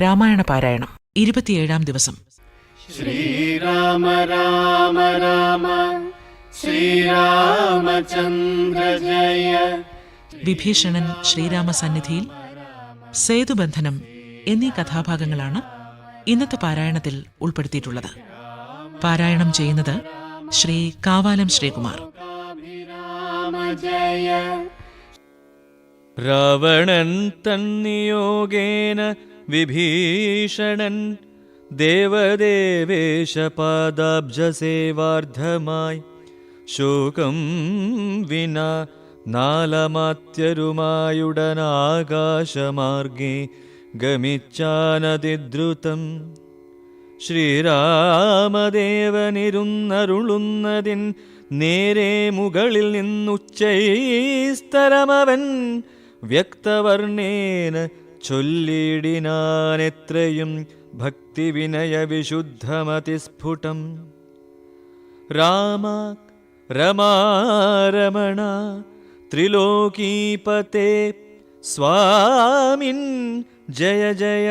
രാമായണ പാരായണം ഇരുപത്തിയേഴാം ദിവസം. ശ്രീരാമ രാമ രാമ ശ്രീരാമചന്ദ്ര ജയ. വിഭീഷണൻ ശ്രീരാമ സന്നിധിയിൽ സേതുബന്ധനം എന്നീ കഥാഭാഗങ്ങളാണ് ഇന്നത്തെ പാരായണത്തിൽ ഉൾപ്പെടുത്തിയിട്ടുള്ളത്. പാരായണം ചെയ്യുന്നത് ശ്രീ കാവാലം ശ്രീകുമാർ. രാവണൻ തന്നിയോഗേന വിഭീഷണൻ ദേവദേവേശപാദാബ്ജസേവാർദ്ധമായി ശോകം വിന നാലമാത്യരുമായുടനാകാശമാർഗേ ഗമിച്ചാനതിദ്രുതം. ശ്രീരാമദേവനിരുന്നരുളുന്നതിൻ നേരെ മുകളിൽ നിന്നുച്ചൈസ്തരമവൻ വ്യക്തവർണേന ചൊല്ലിടിനാനെത്രയും ഭക്തിവിനയ വിശുദ്ധമതിസ്ഫുടം രാമ രമാരമണ ത്രിലോകീപത്തെ സ്വാമിൻ ജയ ജയ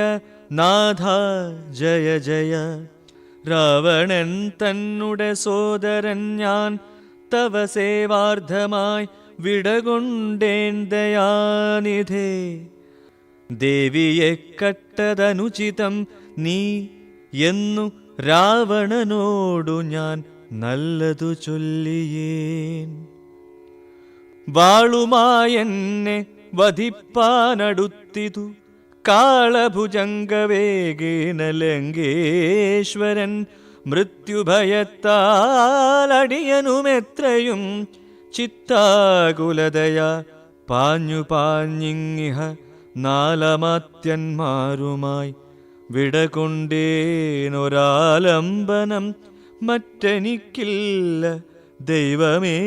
നാഥ ജയ ജയ രാവണൻ തന്നുടെ സോദരൻ ഞാൻ തവ സേവാർത്ഥമായി വിടകൊണ്ടേൻ ദയാനിധേ ദേവിയെ കട്ടതനുചിതം നീ എന്നു രാവണനോടു ഞാൻ നല്ലതു ചൊല്ലിയേൻ. വാളുമായെന്നെ വധിപ്പാനടുത്തിതു കാളഭുജംഗവേഗേന ലങ്കേശ്വരൻ മൃത്യുഭയത്താലടിയനുമെത്രയും ചിത്താകുലതയ പാഞ്ഞു പാഞ്ഞിങ്ങിഹ നാലമാത്യന്മാരുമായി വിടകൊണ്ടേനൊരാലംബനം മറ്റെനിക്കില്ല ദൈവമേ.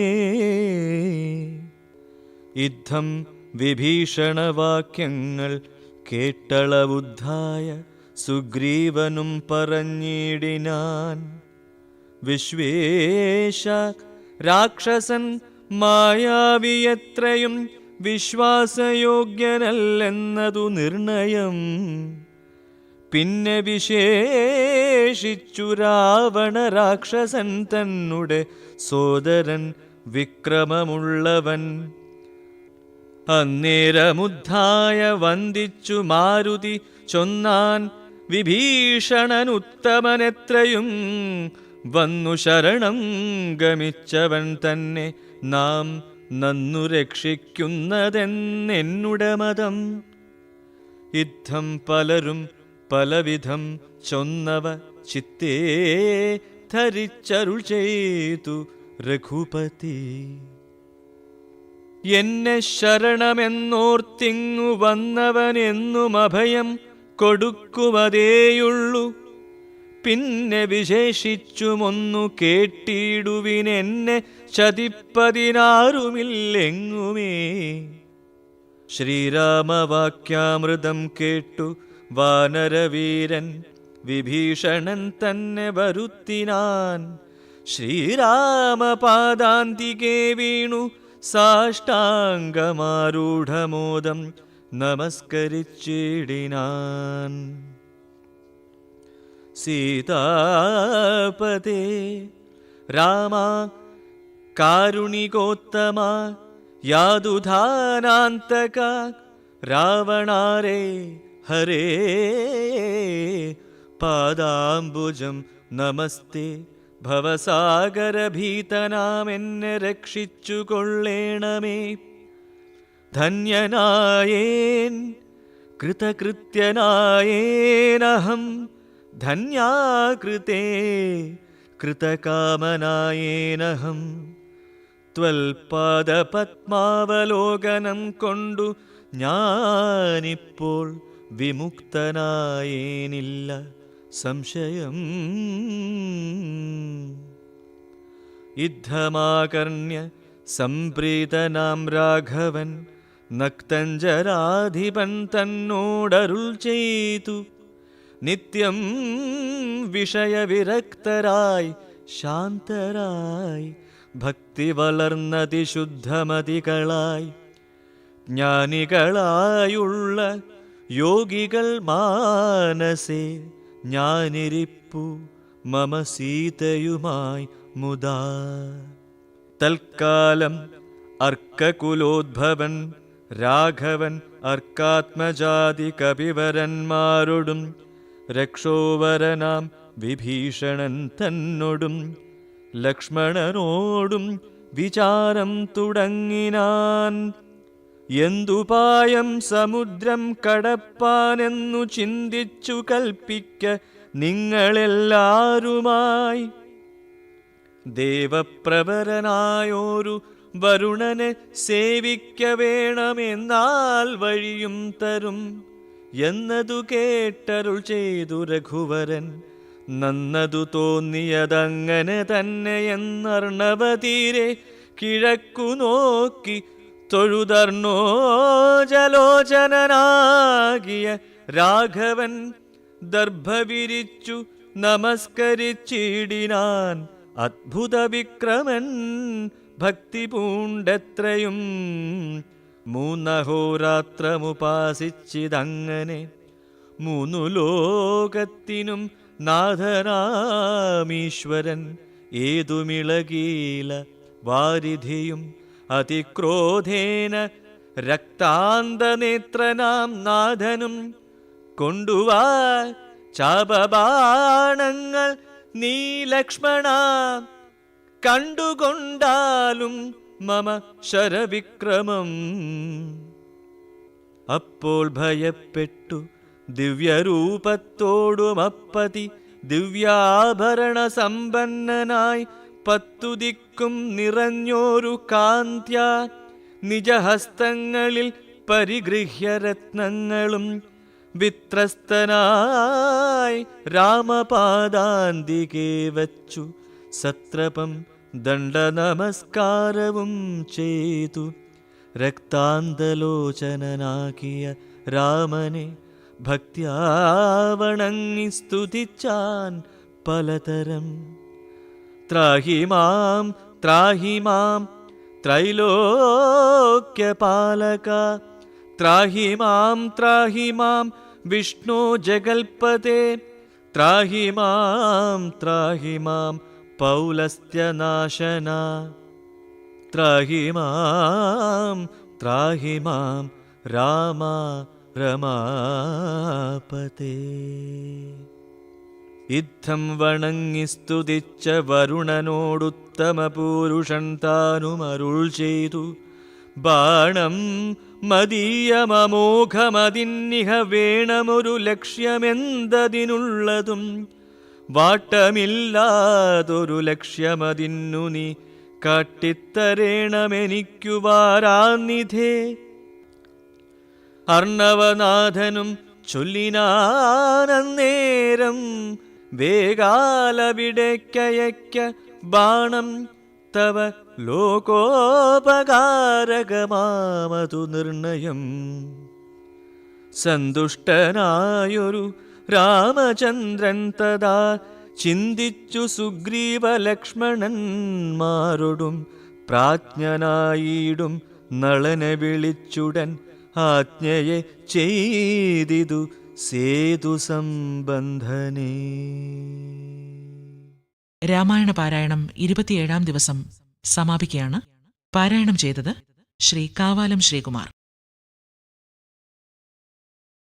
യുദ്ധം വിഭീഷണവാക്യങ്ങൾ കേട്ടളവുദ്ധായ സുഗ്രീവനും പറഞ്ഞിടിനാൻ. വിശ്വേശ രാക്ഷസൻ മായാവിയത്രയും വിശ്വാസയോഗ്യനല്ലെന്നതു നിർണയം. പിന്നെ വിശേഷിച്ചു രാവണ രാക്ഷസൻ തന്നെ സോദരൻ വിക്രമമുള്ളവൻ. അന്നേരമുദ്ധായ വന്ദിച്ചു മാരുതി ചൊന്നാൻ വിഭീഷണൻ ഉത്തമനെത്രയും വന്നു ശരണം ഗമിച്ചവൻ തന്നെ നാം നന്നു രക്ഷിക്കുന്നതെന്നെന്നുടെ മതം. ഇദ്ധം പലരും പലവിധം ചൊന്നവ ചിത്തേ ധരിച്ചരുൾ ചെയ്തു രഘുപതി. എന്നെ ശരണമെന്നോർത്തിങ്ങു വന്നവനെന്നും അഭയം കൊടുക്കുവതേയുള്ളൂ. പിന്നെ വിശേഷിച്ചുമൊന്നു കേട്ടിടുവിനെന്നെ ചതിപ്പതിനാറുമില്ലെങ്ങുമേ ശ്രീരാമവാക്യാമൃതം കേട്ടു വാനരവീരൻ വിഭീഷണൻ തന്നെ വരുത്തിനാൻ. ശ്രീരാമപാദാന്തികേ വീണു സാഷ്ടാംഗമാരൂഢമോദം നമസ്കരിച്ചിടിനാൻ. സീതാപതേ രാമ കാരുണികോത്തമ യാതുധാനാന്തക രാവണാരേ ഹരേ. പാദാംബുജം നമസ്തേ. ഭവസാഗരഭീതനാമെന്നെ രക്ഷിച്ചു കൊള്ളേണമേ ധന്യനായേൻ കൃതകൃത്യനായേനഹം ധന്യാകൃതേ കൃതകാമനായേനഹം. ത്വൽപാദപത്മാവലോകനം കൊണ്ടു ഞാനിപ്പോൾ വിമുക്തനായേനില്ല. സംശയം. യുദ്ധമാകർണ്യ സംപ്രീതനാം രാഘവൻ നക്തഞ്ചരാധിപൻ തന്നോടരുൾ ചെയ്തു. നിത്യം വിഷയവിരക്തരായി ശാന്തരായി ഭക്തി വളർന്നതിശുദ്ധമതികളായി ജ്ഞാനികളായുള്ള യോഗികൾ മാനസേ ഞാനിരിപ്പു മമ സീതയുമായി മുതാ തൽക്കാലം അർക്കകുലോദ്ഭവൻ രാഘവൻ അർക്കാത്മജാതി കപിവരന്മാരോടും രക്ഷോവരനാം വിഭീഷണൻ തന്നോടും ലക്ഷ്മണനോടും വിചാരം തുടങ്ങിനാൻ. എന്തുപായം സമുദ്രം കടപ്പാനെന്നു ചിന്തിച്ചു കൽപ്പിക്ക നിങ്ങളെല്ലാരുമായി. ദേവപ്രവരനായോരു വരുണനെ സേവിക്ക വേണമെന്നാൽ വഴിയും തരും എന്നതു കേട്ടരുൾ ചെയ്തു രഘുവരൻ. നന്നതു തോന്നിയതങ്ങനെ തന്നെ എന്നർണവതീരെ കിഴക്കു നോക്കി തൊഴുതർണോ ജലോചനാകിയ രാഘവൻ ദർഭവിരിച്ചു നമസ്കരിച്ചിടിനാൻ അദ്ഭുത വിക്രമൻ ഭക്തി പൂണ്ടെത്രയും മൂന്നഹോരാത്രമുപാസിച്ചിതങ്ങനെ മൂന്നു ലോകത്തിനും നാഥനാമീശ്വരൻ ഏതുമിളകീല വാരിധിയും അതിക്രോധേന രക്താന്തനേത്രനാം നാഥനും കൊണ്ടുവാ ചാപബാണങ്ങൾ നീ ലക്ഷ്മണ. കണ്ടുകൊണ്ടാലും മമ ശരവിക്രമം. അപ്പോൾ ഭയപ്പെട്ടു ദിവ്യരൂപത്തോടുമപ്പതി ദിവ്യാഭരണ സമ്പന്നനായി പത്തു ദിക്കും നിറഞ്ഞോരു കാന്ത്യ നിജഹസ്തങ്ങളിൽ പരിഗൃഹ്യ രത്നങ്ങളും വിത്രസ്തനായി രാമപാദാന്തികെ വച്ചു സത്രപം ദണ്ഡനമസ്കാരവും ചെയ്തു രക്താന്തലോചനനാക്കിയ രാമനെ ഭക്ത്യാവണങ്ങി സ്തുതിച്ചാൻ പലതരം ത്രാഹി മാം ത്രാഹി മാം ത്രൈലോക്യപാലക ത്രാഹി മാം ത്രാഹി മാം വിഷ്ണു ജഗൽപതേ ത്രാഹി മാം ത്രാഹി മാം പൗലസ്ത്യനാശന ത്രാഹി മാം ത്രാഹി മാം രാമ രമാപതേ യുദ്ധം വണങ്ങി സ്തുതിച്ച വരുണനോടുത്തമ പൂരുഷൻ താനുമരുൾ ചെയ്തു. ബാണം മദീയമമോഘമതിന്നിഹ വേണമൊരു ലക്ഷ്യമെന്തതിനുള്ളതും വാട്ടമില്ലാതൊരു ലക്ഷ്യമതിന്നു നീ കാട്ടിത്തരേണമെനിക്കു വാരാനിധേ അർണവനാഥനും ചൊല്ലിനാനേരം വേഗാലവിടേക്കയക്ക ബാണം തവ ലോകോപകാരകമാമതു നിർണയം. സന്തുഷ്ടനായൊരു രാമചന്ദ്രൻ തഥാ ചിന്തിച്ചു സുഗ്രീവ ലക്ഷ്മണന്മാരോടും പ്രാജ്ഞനായിടും നളനെ വിളിച്ചുടൻ ആജ്ഞയെ ചെയ്തിതു സേതു സംബന്ധനേ. രാമായണ പാരായണം ഇരുപത്തിയേഴാം ദിവസം സമാപിക്കുകയാണ് പാരായണം ചെയ്തത് ശ്രീ കാവാലം ശ്രീകുമാർ.